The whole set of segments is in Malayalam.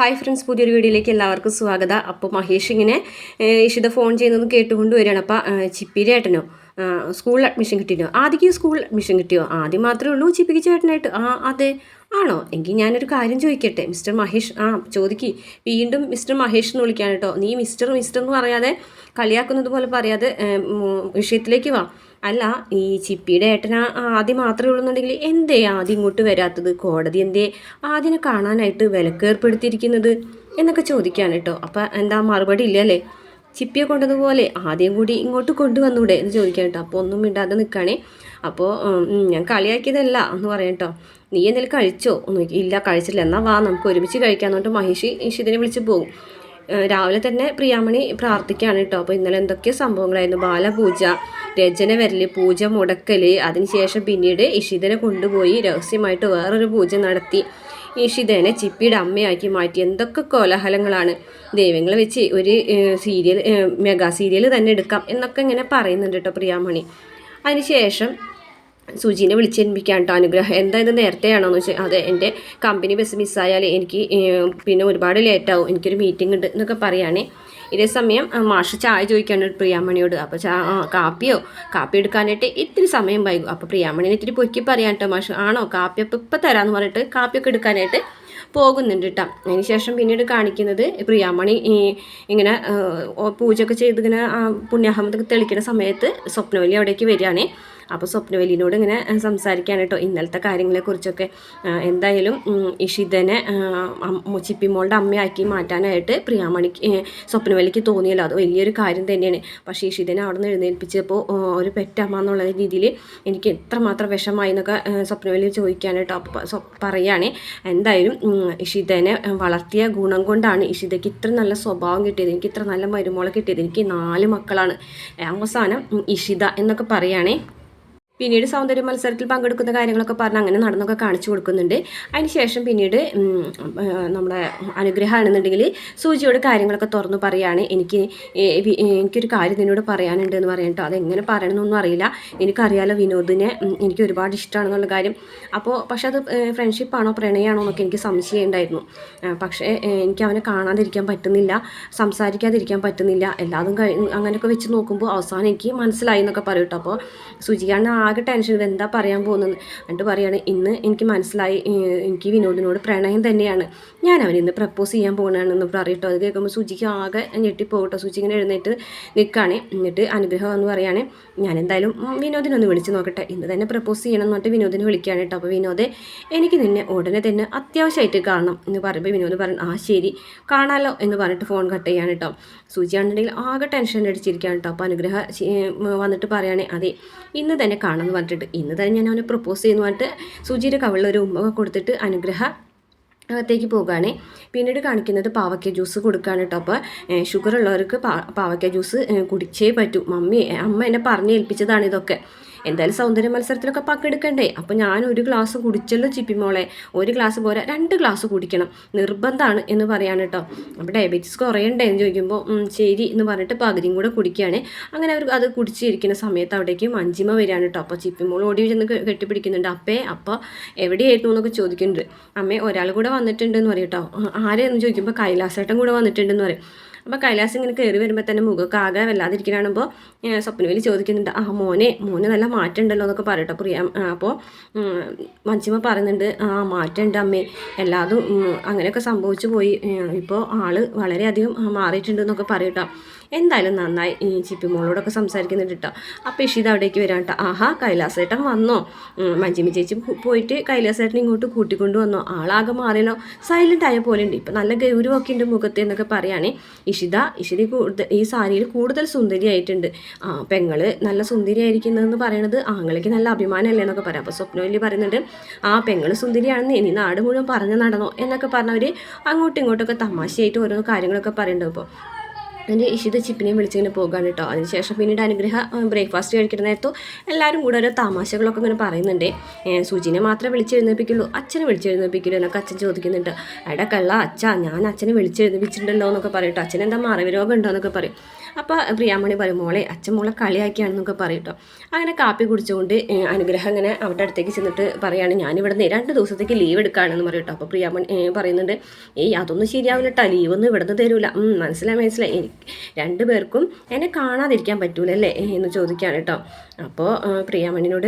ഹായ് ഫ്രണ്ട്സ് പുതിയൊരു വീഡിയോയിലേക്ക് എല്ലാവർക്കും സ്വാഗതം. അപ്പോൾ മഹേഷ് ഇങ്ങനെ ഇഷിത ഫോൺ ചെയ്യുന്നത് കേട്ടുകൊണ്ട് വരികയാണ് അപ്പോൾ ചിപ്പിരി ഏട്ടനോ സ്കൂളിൽ അഡ്മിഷൻ കിട്ടിയോ ആദ്യം സ്കൂൾ അഡ്മിഷൻ കിട്ടിയോ? ആദ്യം മാത്രമേ ഉള്ളൂ ചിപ്പിക്ക് ചേട്ടനായിട്ട്. ആ അതെ. ആണോ? എങ്കിൽ ഞാനൊരു കാര്യം ചോദിക്കട്ടെ. മിസ്റ്റർ മഹേഷ് ആ ചോദിക്ക്. വീണ്ടും മിസ്റ്റർ മഹേഷ് എന്ന് വിളിക്കാൻ കേട്ടോ. നീ മിസ്റ്റർ മിസ്റ്റർ എന്ന് പറയാതെ കളിയാക്കുന്നത് പോലെ പറയാതെ വിഷയത്തിലേക്ക് വാ. അല്ല ഈ ചിപ്പിയുടെ ഏട്ടന ആദ്യം മാത്രമേ ഉള്ളൂന്നുണ്ടെങ്കിൽ എന്തേ ആദ്യം ഇങ്ങോട്ട് വരാത്തത്? കോടതി എന്തേ ആദ്യനെ കാണാനായിട്ട് വിലക്ക് ഏർപ്പെടുത്തിയിരിക്കുന്നത് എന്നൊക്കെ ചോദിക്കാണ് കേട്ടോ. അപ്പം എന്താ മറുപടി ഇല്ലല്ലേ ചിപ്പിയെ കൊണ്ടതുപോലെ ആദ്യം കൂടി ഇങ്ങോട്ട് കൊണ്ടുവന്നൂടെ എന്ന് ചോദിക്കാം കേട്ടോ. അപ്പോൾ ഒന്നും മിണ്ടാതെ നിൽക്കുകയാണേ അപ്പോൾ ഞാൻ കളിയാക്കിയതല്ല എന്ന് പറയാം കേട്ടോ. നീ എന്തെങ്കിലും കഴിച്ചോ? ഇല്ല കഴിച്ചില്ല. എന്നാൽ വാ നമുക്ക് ഒരുമിച്ച് കഴിക്കാന്ന് പറഞ്ഞിട്ട് മഹേഷ് ഇഷിതിനെ വിളിച്ച് പോകും. രാവിലെ തന്നെ പ്രിയാമണി പ്രാർത്ഥിക്കുകയാണ് കേട്ടോ. അപ്പോൾ ഇന്നലെ എന്തൊക്കെയോ സംഭവങ്ങളായിരുന്നു. ബാലപൂജ രചന വരൽ പൂജ മുടക്കൽ അതിനുശേഷം പിന്നീട് ഇഷിതനെ കൊണ്ടുപോയി രഹസ്യമായിട്ട് വേറൊരു പൂജ നടത്തി. ഇഷിതനെ ചിപ്പിയുടെ അമ്മയാക്കി മാറ്റി. എന്തൊക്കെ കോലാഹലങ്ങളാണ്. ദൈവങ്ങളെ വെച്ച് ഒരു സീരിയൽ മെഗാ സീരിയൽ തന്നെ എടുക്കാം എന്നൊക്കെ ഇങ്ങനെ പറയുന്നുണ്ട് കേട്ടോ പ്രിയാമണി. അതിനുശേഷം സുജീനെ വിളിച്ചേൽപ്പിക്കാൻ കേട്ടോ അനുഗ്രഹം. എന്താ ഇത് നേരത്തെയാണോ എന്ന് വെച്ചാൽ അതെ എന്റെ കമ്പനി ബസ് മിസ്സായാൽ എനിക്ക് പിന്നെ ഒരുപാട് ലേറ്റാവും എനിക്കൊരു മീറ്റിംഗ് ഉണ്ട് എന്നൊക്കെ പറയുകയാണേ ഇതേ സമയം മാഷ് ചായ ചോദിക്കാണ് പ്രിയാമണിയോട്. അപ്പോൾ ചാ കാപ്പിയോ? കാപ്പി എടുക്കാനായിട്ട് ഇത്തിരി സമയം വൈകും. അപ്പോൾ പ്രിയാമണിനെ ഇത്തിരി പൊക്കി പറയാൻ കേട്ടോ മാഷ്. ആണോ? കാപ്പി അപ്പോൾ ഇപ്പം തരാമെന്ന് പറഞ്ഞിട്ട് കാപ്പിയൊക്കെ എടുക്കാനായിട്ട് പോകുന്നുണ്ട് കേട്ടോ അതിന് ശേഷം പിന്നീട് കാണിക്കുന്നത് പ്രിയാമണി ഈ ഇങ്ങനെ പൂജയൊക്കെ ചെയ്ത് ഇങ്ങനെ ആ, പുണ്യാഹമതൊക്കെ തെളിക്കുന്ന സമയത്ത് സ്വപ്നവലി അവിടേക്ക് വരികയാണേ. അപ്പോൾ സ്വപ്നവലിനോട് ഇങ്ങനെ സംസാരിക്കാൻ കേട്ടോ ഇന്നലത്തെ കാര്യങ്ങളെക്കുറിച്ചൊക്കെ എന്തായാലും ഇഷിതനെ ചിപ്പിമോളുടെ അമ്മയാക്കി മാറ്റാനായിട്ട് പ്രിയാമണിക്ക് സ്വപ്നവലിക്ക് തോന്നിയല്ലോ. അത് വലിയൊരു കാര്യം തന്നെയാണ്. പക്ഷേ ഇഷിതനെ അവിടെ നിന്ന് എഴുന്നേൽപ്പിച്ചപ്പോൾ ഒരു പെറ്റമ്മ എന്നുള്ള രീതിയിൽ എനിക്ക് എത്രമാത്രം വിഷമായി എന്നൊക്കെ സ്വപ്നവലി ചോദിക്കാനായിട്ട് സ്വ- എന്തായാലും ഇഷിതനെ വളർത്തിയ ഗുണം കൊണ്ടാണ് ഇഷിതയ്ക്ക് ഇത്ര നല്ല സ്വഭാവം കിട്ടിയത്. എനിക്ക് ഇത്ര നല്ല മരുമോളെ കിട്ടിയത്. എനിക്ക് നാല് മക്കളാണ്. അവസാനം ഇഷിത എന്നൊക്കെ പറയുകയാണേ പിന്നീട് സൗന്ദര്യ മത്സരത്തിൽ പങ്കെടുക്കുന്ന കാര്യങ്ങളൊക്കെ പറഞ്ഞ് അങ്ങനെ നടന്നൊക്കെ കാണിച്ചു കൊടുക്കുന്നുണ്ട്. അതിനുശേഷം പിന്നീട് ഉം, ആ, നമ്മുടെ അനുഗ്രഹമാണെന്നുണ്ടെങ്കിൽ സൂചിയോട് കാര്യങ്ങളൊക്കെ തുറന്നു പറയുകയാണ് എനിക്ക് എനിക്കൊരു കാര്യം നിന്നോട് പറയാനുണ്ട് എന്ന് പറയട്ടോ അതെങ്ങനെ പറയണമെന്നൊന്നും അറിയില്ല. എനിക്കറിയാലോ വിനോദിനെ എനിക്ക് ഒരുപാട് ഇഷ്ടമാണെന്നുള്ള കാര്യം. അപ്പോൾ പക്ഷെ അത് ഫ്രണ്ട്ഷിപ്പാണോ പ്രണയമാണോ എന്നൊക്കെ എനിക്ക് സംശയം ഉണ്ടായിരുന്നു പക്ഷേ എനിക്ക് അവനെ കാണാതിരിക്കാൻ പറ്റുന്നില്ല സംസാരിക്കാതിരിക്കാൻ പറ്റുന്നില്ല. എല്ലാതും കഴി അങ്ങനെയൊക്കെ വെച്ച് നോക്കുമ്പോൾ അവസാനം എനിക്ക് മനസ്സിലായി എന്നൊക്കെ പറയും കേട്ടോ അപ്പോൾ സുജിയാണ് ആകെ ടെൻഷൻ എന്താ പറയാൻ പോകുന്നത്? എന്നിട്ട് പറയാണ് ഇന്ന് എനിക്ക് മനസ്സിലായി എനിക്ക് വിനോദിനോട് പ്രണയം തന്നെയാണ്. ഞാൻ അവന് ഇന്ന് പ്രപ്പോസ് ചെയ്യാൻ പോകുന്നതാണെന്ന് പറയട്ടോ. അത് കേൾക്കുമ്പോൾ സുജിക്ക് ആകെ ഞെട്ടിപ്പോകട്ടോ. സുജി ഇങ്ങനെ എഴുന്നേറ്റ് നിൽക്കുകയാണ് എന്നിട്ട് അനുഗ്രഹം എന്ന് പറയുകയാണ് ഞാൻ എന്തായാലും വിനോദിനെ വിനോദിനൊന്ന് വിളിച്ച് നോക്കട്ടെ. ഇന്ന് തന്നെ പ്രപ്പോസ് ചെയ്യണം എന്ന് പറഞ്ഞിട്ട് വിനോദിനെ വിളിക്കുകയാണ് കേട്ടോ. അപ്പോൾ വിനോദ് എനിക്ക് നിന്നെ ഉടനെ തന്നെ അത്യാവശ്യമായിട്ട് കാണണം. എന്ന് പറയുമ്പോൾ വിനോദ് പറഞ്ഞു ആ ശരി കാണാമല്ലോ എന്ന് പറഞ്ഞിട്ട് ഫോൺ കട്ട് ചെയ്യാണ് കേട്ടോ. സൂചിയാണെന്നുണ്ടെങ്കിൽ ആകെ ടെൻഷൻ അടിച്ചിരിക്കുകയാണ് കേട്ടോ. അപ്പോൾ അനുഗ്രഹ വന്നിട്ട് പറയുകയാണെ അതെ ഇന്ന് തന്നെ കാണാമെന്ന് പറഞ്ഞിട്ട് ഇന്ന് തന്നെ ഞാൻ അവനെ പ്രപ്പോസ് ചെയ്യുന്നു പറഞ്ഞിട്ട് സുജിയുടെ ഒരു ഉമ്മ കൊടുത്തിട്ട് അനുഗ്രഹ അകത്തേക്ക് പോകുകയാണേ പിന്നീട് കാണിക്കുന്നത് പാവയ്ക്ക ജ്യൂസ് കൊടുക്കുകയാണ് കേട്ടോ അപ്പോൾ ഷുഗർ ഉള്ളവർക്ക് പാവയ്ക്ക ജ്യൂസ് കുടിച്ചേ പറ്റൂ. മമ്മി അമ്മ എന്നെ പറഞ്ഞ് ഏൽപ്പിച്ചതാണ് ഇതൊക്കെ. എന്തായാലും സൗന്ദര്യ മത്സരത്തിലൊക്കെ പങ്കെടുക്കണ്ടേ. അപ്പോൾ ഞാൻ ഒരു ഗ്ലാസ് കുടിച്ചല്ലോ ചിപ്പി മോളെ. ഒരു ഗ്ലാസ് പോരാ രണ്ട് ഗ്ലാസ് കുടിക്കണം. നിർബന്ധമാണ് എന്ന് പറയാൻ കേട്ടോ അപ്പോൾ ഡയബറ്റീസ് കുറയണ്ടേ എന്ന് ചോദിക്കുമ്പോൾ "ഉം, ശരി എന്ന് പറഞ്ഞിട്ട് പകുതിയും കൂടെ കുടിക്കുകയാണ് അങ്ങനെ അവർ അത് കുടിച്ചിരിക്കുന്ന സമയത്ത് അവിടേക്ക് മഞ്ചിമ വരികയാണ് കേട്ടോ അപ്പോൾ ചിപ്പി മോൾ ഓടി ചെന്ന് കെട്ടിപ്പിടിക്കുന്നുണ്ട്. അപ്പേ അപ്പോൾ എവിടെയായിരുന്നു എന്നൊക്കെ ചോദിക്കുന്നുണ്ട്. അമ്മേ ഒരാൾ കൂടെ വന്നിട്ടുണ്ടെന്ന് പറയും കേട്ടോ ആരെയെന്ന് ചോദിക്കുമ്പോൾ കൈലാസേട്ടൻ കൂടെ വന്നിട്ടുണ്ടെന്ന് പറയും. അപ്പോൾ കൈലാസ് ഇങ്ങനെ കയറി വരുമ്പോൾ തന്നെ മുഖമൊക്കെ ആകെ വല്ലാതിരിക്കണാണുമ്പോൾ സ്വപ്നവേലി ചോദിക്കുന്നുണ്ട് ആ മോനെ മോനെ നല്ല മാറ്റം ഉണ്ടല്ലോ എന്നൊക്കെ പറയട്ടോ പ്രിയ. അപ്പോൾ മഞ്ജിമ പറയുന്നുണ്ട് ആ മാറ്റമുണ്ട് അമ്മേ. എല്ലാതും അങ്ങനെയൊക്കെ സംഭവിച്ചു പോയി. ഇപ്പോൾ ആൾ വളരെയധികം മാറിയിട്ടുണ്ട് എന്നൊക്കെ പറയട്ടോ. എന്തായാലും നന്നായി ഈ ചിപ്പിമോളോടൊക്കെ സംസാരിക്കുന്നുണ്ട് കേട്ടോ അപ്പോൾ ഇഷിത അവിടേക്ക് വരാം കേട്ടോ ആഹാ കൈലാസേട്ടൻ വന്നോ? മഞ്ചിമി ചേച്ചി പോയിട്ട് കൈലാസേട്ടൻ ഇങ്ങോട്ട് കൂട്ടിക്കൊണ്ട് വന്നോ? ആളാകെ മാറിയല്ലോ. സൈലന്റ് ആയ പോലെ ഉണ്ട്. ഇപ്പം നല്ല ഗൗരവമൊക്കെ ഉണ്ട് മുഖത്ത് എന്നൊക്കെ പറയുകയാണെ ഇഷിത ഇഷിത കൂടുതൽ ഈ സാരിയിൽ കൂടുതൽ സുന്ദരിയായിട്ടുണ്ട് ആ പെങ്ങൾ നല്ല സുന്ദരിയായിരിക്കുന്നതെന്ന് പറയണത് ആങ്ങളേക്ക് നല്ല അഭിമാനമല്ലേ എന്നൊക്കെ പറയാം. അപ്പോൾ സ്വപ്നവല്ലി പറയുന്നുണ്ട് ആ പെങ്ങൾ സുന്ദരിയാണെന്ന് ഇനി നാട് മുഴുവൻ പറഞ്ഞു നടന്നോ? എന്നൊക്കെ പറഞ്ഞവർ അങ്ങോട്ടും ഇങ്ങോട്ടൊക്കെ തമാശയായിട്ട് ഓരോ കാര്യങ്ങളൊക്കെ പറയുന്നുണ്ട് അപ്പോൾ അതിന്റെ ഇഷിത ചിപ്പിനെയും വിളിച്ചിങ്ങനെ പോകുകയാണ് കേട്ടോ. അതിനുശേഷം പിന്നീട് അനുഗ്രഹ ബ്രേക്ക്ഫാസ്റ്റ് കഴിക്കുന്ന നേരത്തോ എല്ലാവരും കൂടെ ഓരോ തമാശകളൊക്കെ ഇങ്ങനെ പറയുന്നുണ്ട്. സുജിനെ മാത്രമേ വിളിച്ചെഴുന്നേപ്പിക്കുള്ളൂ അച്ഛനെ വിളിച്ചെഴുന്നേപ്പിക്കുള്ളൂ എന്നൊക്കെ അച്ഛൻ ചോദിക്കുന്നുണ്ട്. എടാ അച്ഛ ഞാൻ അച്ഛനെ വിളിച്ചെഴുന്നേൽപ്പിച്ചിട്ടുണ്ടല്ലോ എന്നൊക്കെ പറയും കേട്ടോ. അച്ഛൻ എന്താ മറവി രോഗം ഉണ്ടോ എന്നൊക്കെ പറയും. അപ്പോൾ പ്രിയാമണി പറയും മോളെ അച്ഛൻ മോളെ കളിയാക്കിയാണെന്നൊക്കെ പറയും കേട്ടോ അങ്ങനെ കാപ്പി കുടിച്ചുകൊണ്ട് അനുഗ്രഹം അങ്ങനെ അവരുടെ അടുത്തേക്ക് ചെന്നിട്ട് പറയാണ് ഞാനിവിടെ നിന്ന് രണ്ട് ദിവസത്തേക്ക് ലീവ് എടുക്കുകയാണെന്ന് പറയും കേട്ടോ അപ്പോൾ പ്രിയാമണി പറയുന്നുണ്ട് ഏയ് അതൊന്നും ശരിയാവില്ല കേട്ടോ ലീവൊന്നും ഇവിടെ നിന്ന് തരൂല മനസ്സിലായി മനസ്സിലായി. എനിക്ക് രണ്ടു പേർക്കും എന്നെ കാണാതിരിക്കാൻ പറ്റൂലല്ലേ? എന്ന് ചോദിക്കുകയാണ് കേട്ടോ. അപ്പോൾ പ്രിയാമണിനോട്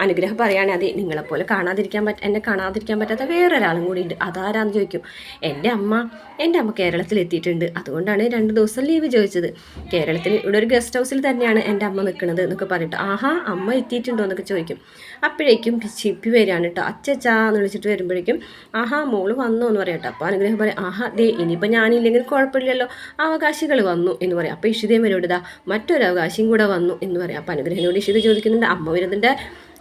അനുഗ്രഹം പറയുകയാണ് അതെ നിങ്ങളെപ്പോലെ കാണാതിരിക്കാൻ പറ്റ എന്നെ കാണാതിരിക്കാൻ പറ്റാത്ത വേറൊരാളും കൂടി ഉണ്ട് അതാരാന്ന് ചോദിക്കും. എന്റെ അമ്മ എന്റെ അമ്മ കേരളത്തിൽ എത്തിയിട്ടുണ്ട്. അതുകൊണ്ടാണ് രണ്ട് ദിവസം ലീവ് ചോദിച്ചത്. കേരളത്തിൽ ഇവിടെ ഒരു ഗസ്റ്റ് ഹൗസിൽ തന്നെയാണ് എന്റെ അമ്മ നിൽക്കുന്നത് എന്നൊക്കെ പറഞ്ഞിട്ട് ആഹാ അമ്മ എത്തിയിട്ടുണ്ടോ? എന്നൊക്കെ ചോദിക്കും. അപ്പോഴേക്കും ചിപ്പി വരികയാണ് കേട്ടോ അച്ചച്ചാ എന്ന് വിളിച്ചിട്ട് വരുമ്പോഴേക്കും ആഹാ മോൾ വന്നു എന്ന് പറയാം കേട്ടോ അപ്പോൾ അനുഗ്രഹം പറയാം ആഹാ ദേ ഇനിയിപ്പോൾ ഞാനില്ലെങ്കിൽ കുഴപ്പമില്ലല്ലോ. അവകാശികൾ വന്നു എന്ന് പറയാം. അപ്പോൾ ഇഷിതേ വരോട് മറ്റൊരു അവകാശിയും കൂടെ വന്നു എന്ന് പറയാം. അപ്പോൾ അനുഗ്രഹനോട് ഇഷിത ചോദിക്കുന്നുണ്ട് അമ്മ വരുന്നതിന്റെ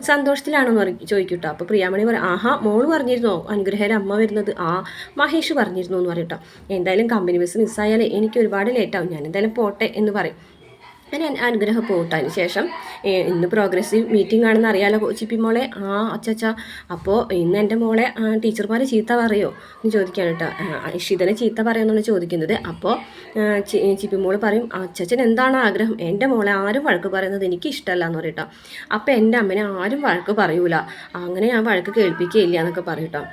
സന്തോഷത്തിലാണെന്ന് പറ ചോദിക്കൂട്ടോ. അപ്പോൾ പ്രിയാമണി പറയും ആഹാ മോൾ പറഞ്ഞിരുന്നോ? അനുഗ്രഹയുടെ അമ്മ വരുന്നത്. ആ മഹേഷ് പറഞ്ഞിരുന്നു എന്ന് പറയും കേട്ടോ. എന്തായാലും കമ്പനി ബസ് മിസ്സായാലേ എനിക്ക് ഒരുപാട് ലേറ്റാവും ഞാൻ എന്തായാലും പോട്ടെ എന്ന് പറയും. ഞാൻ അനുഗ്രഹം പോട്ടതിന് ശേഷം ഇന്ന് പ്രോഗ്രസീവ് മീറ്റിംഗ് ആണെന്ന് അറിയാലോ ചിപ്പി മോളെ? ആ അച്ചച്ച. അപ്പോൾ ഇന്ന് എന്റെ മോളെ ടീച്ചർമാർ ചീത്ത പറയോ? എന്ന് ചോദിക്കാണ് കേട്ടോ ഇഷിതനെ ചീത്ത പറയുമെന്നാണ് ചോദിക്കുന്നത്. അപ്പോൾ ചിപ്പി മോൾ പറയും അച്ചച്ചൻ എന്താണ് ആഗ്രഹം? എന്റെ മോളെ ആരും വഴക്ക് പറയുന്നത് എനിക്ക് ഇഷ്ടമല്ല എന്ന് പറയട്ടോ അപ്പോൾ എന്റെ അമ്മനെ ആരും വഴക്ക് പറയൂല. അങ്ങനെ ഞാൻ വഴക്ക് കേൾപ്പിക്കുകയില്ല എന്നൊക്കെ പറയട്ടോ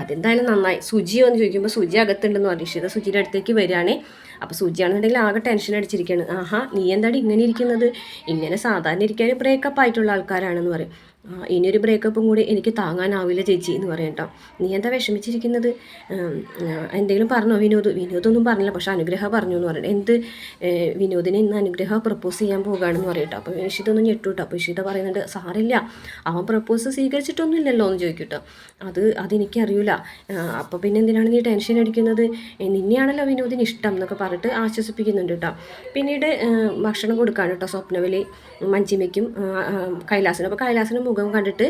അതെന്തായാലും നന്നായി. സുജിയോ എന്ന് ചോദിക്കുമ്പോൾ സുജി അകത്തുണ്ടെന്ന് പറഞ്ഞു ഇഷിത സുജിയുടെ അടുത്തേക്ക് വരികയാണേ. അപ്പോൾ സുജിയാണെന്നുണ്ടെങ്കിൽ ആകെ ടെൻഷൻ അടിച്ചിരിക്കുകയാണ് ആഹാ നീ എന്താടി ഇങ്ങനെ ഇരിക്കുന്നത്? ഇങ്ങനെ സാധാരണ ഇരിക്കാൻ ബ്രേക്കപ്പ് ആയിട്ടുള്ള ആൾക്കാരാണെന്ന് പറയും. ഇനിയൊരു ബ്രേക്കപ്പും കൂടി എനിക്ക് താങ്ങാനാവില്ല ചേച്ചി എന്ന് പറയും കേട്ടോ. നീ എന്താ വിഷമിച്ചിരിക്കുന്നത്? എന്തെങ്കിലും പറഞ്ഞോ വിനോദ്? വിനോദൊന്നും പറഞ്ഞില്ല പക്ഷെ അനുഗ്രഹ പറഞ്ഞു എന്ന് പറയട്ടെ. എന്ത് വിനോദിനെ ഇന്ന് അനുഗ്രഹ പ്രപ്പോസ് ചെയ്യാൻ പോകുകയാണെന്ന് പറയും കേട്ടോ അപ്പോൾ ഇഷിതൊന്നും ഞെട്ടു കേട്ടോ. അപ്പോൾ ഇഷിത പറയുന്നുണ്ട് സാറില്ല അവൻ പ്രപ്പോസ് സ്വീകരിച്ചിട്ടൊന്നും ഇല്ലല്ലോ എന്ന് ചോദിക്കും അത് അതെനിക്കറിയില്ല അപ്പോൾ പിന്നെ എന്തിനാണ് നീ ടെൻഷൻ അടിക്കുന്നത്? നിന്നെയാണല്ലോ വിനോദിന് ഇഷ്ടം എന്നൊക്കെ പറഞ്ഞിട്ട് ആശ്വസിപ്പിക്കുന്നുണ്ട് കേട്ടോ. പിന്നീട് ഭക്ഷണം കൊടുക്കാണ് കേട്ടോ സ്വപ്നവലി മഞ്ചിമയ്ക്കും കൈലാസിനും. അപ്പോൾ കൈലാസിന്റെ മുഖം കണ്ടിട്ട്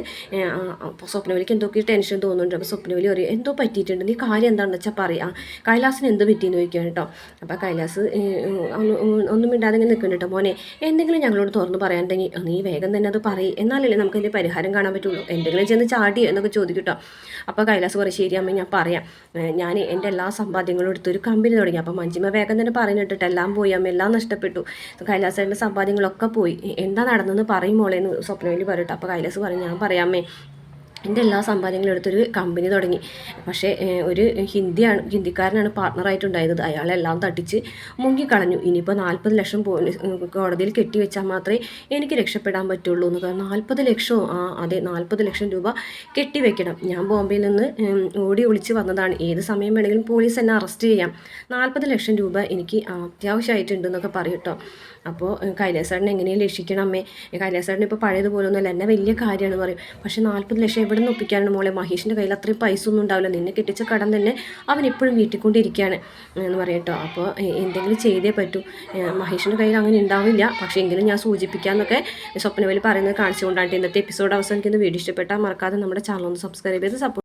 സ്വപ്നവലിക്ക് എന്തൊക്കെ ടെൻഷൻ തോന്നുന്നുണ്ട്. അപ്പോൾ സ്വപ്നവലി പറയും എന്തോ പറ്റിയിട്ടുണ്ട്? നീ കാര്യം എന്താണെന്ന് വെച്ചാൽ പറയാം. കൈലാസിന് എന്ത് പറ്റിയെന്ന് ചോദിക്കുകയാണ് കേട്ടോ അപ്പോൾ കൈലാസ് ഒന്നും മിണ്ടാതെ ഇങ്ങനെ നിൽക്കുന്നുണ്ട് കേട്ടോ മോനെ എന്തെങ്കിലും ഞങ്ങളോട് തുറന്ന് പറയാനുണ്ടെങ്കിൽ നീ വേഗം തന്നെ അത് പറയും. എന്നാലല്ലേ നമുക്ക് അതിന്റെ പരിഹാരം കാണാൻ പറ്റുള്ളൂ. എന്തെങ്കിലും ചെന്ന് ചാടി എന്നൊക്കെ ചോദിക്കും കേട്ടോ അപ്പോൾ കൈലാസ് പറയും ശരി ഞാൻ പറയാം. ഞാൻ എന്റെ എല്ലാ സമ്പാദ്യങ്ങളും എടുത്ത് ഒരു കമ്പനി തുടങ്ങി. അപ്പോൾ മഞ്ജിമ വേഗം തന്നെ പറയുന്നിട്ടിട്ട് എല്ലാം പോയി അമ്മ എല്ലാം നഷ്ടപ്പെട്ടു. കൈലാസേന്റെ സമ്പാദ്യങ്ങളൊക്കെ പോയി. എന്താ നടന്നെന്ന് പറയും മോളേന്ന് സ്വപ്നവേലി പറയട്ടെ അപ്പോൾ കൈലാസ് പറയും ഞാൻ പറയാമേ എന്റെ എല്ലാ സമ്പാദ്യങ്ങളും എടുത്തൊരു കമ്പനി തുടങ്ങി. പക്ഷേ ഒരു ഹിന്ദിയാണ് ഹിന്ദിക്കാരനാണ് പാർട്ട്ണറായിട്ടുണ്ടായത് അയാളെല്ലാം തട്ടിച്ച് മുങ്ങിക്കളഞ്ഞു. ഇനിയിപ്പോൾ നാൽപ്പത് ലക്ഷം കോടതിയിൽ കെട്ടിവെച്ചാൽ മാത്രമേ എനിക്ക് രക്ഷപ്പെടാൻ പറ്റുള്ളൂ എന്ന് കാരണം നാൽപ്പത് ലക്ഷമോ ആ അതെ നാൽപ്പത് ലക്ഷം രൂപ കെട്ടിവെക്കണം ഞാൻ ബോംബെയിൽ നിന്ന് ഓടി ഒളിച്ച് വന്നതാണ്. ഏത് സമയം വേണമെങ്കിലും പോലീസ് എന്നെ അറസ്റ്റ് ചെയ്യാം. നാൽപ്പത് ലക്ഷം രൂപ എനിക്ക് അത്യാവശ്യമായിട്ടുണ്ട് എന്നൊക്കെ പറയും കേട്ടോ അപ്പോൾ കൈലാസാടിനെ എങ്ങനെയും രക്ഷിക്കണം അമ്മേ? കൈലാസേട്ടൻ ഇപ്പോൾ പഴയതുപോലൊന്നുമല്ല. എന്നെ വലിയ കാര്യമാണ് പറയും. പക്ഷേ നാൽപ്പത് ലക്ഷം എവിടെ നിന്ന് ഒപ്പിക്കാനാണ് മോളെ. മഹേഷിന്റെ കയ്യിൽ അത്രയും പൈസ ഒന്നും ഉണ്ടാവില്ല. നിന്നെ കെട്ടിച്ച കടം തന്നെ അവൻ ഇപ്പോഴും വീട്ടിക്കൊണ്ടിരിക്കുകയാണ് എന്ന് പറയട്ടോ അപ്പോൾ എന്തെങ്കിലും ചെയ്തേ പറ്റൂ. മഹേഷിന്റെ കയ്യിൽ അങ്ങനെ ഉണ്ടാവില്ല. പക്ഷേ എങ്കിലും ഞാൻ സൂചിപ്പിക്കാമെന്നൊക്കെ സ്വപ്നവേലി പറയുന്നത് കാണിച്ചുകൊണ്ടാണ് ഇന്നത്തെ എപ്പിസോഡ് അവസാനിക്കുന്ന വീഡിയോ ഇഷ്ടപ്പെട്ടാൽ മറക്കാതെ നമ്മുടെ ചാനൽ ഒന്ന് സബ്സ്ക്രൈബ് ചെയ്ത് സപ്പോർട്ട്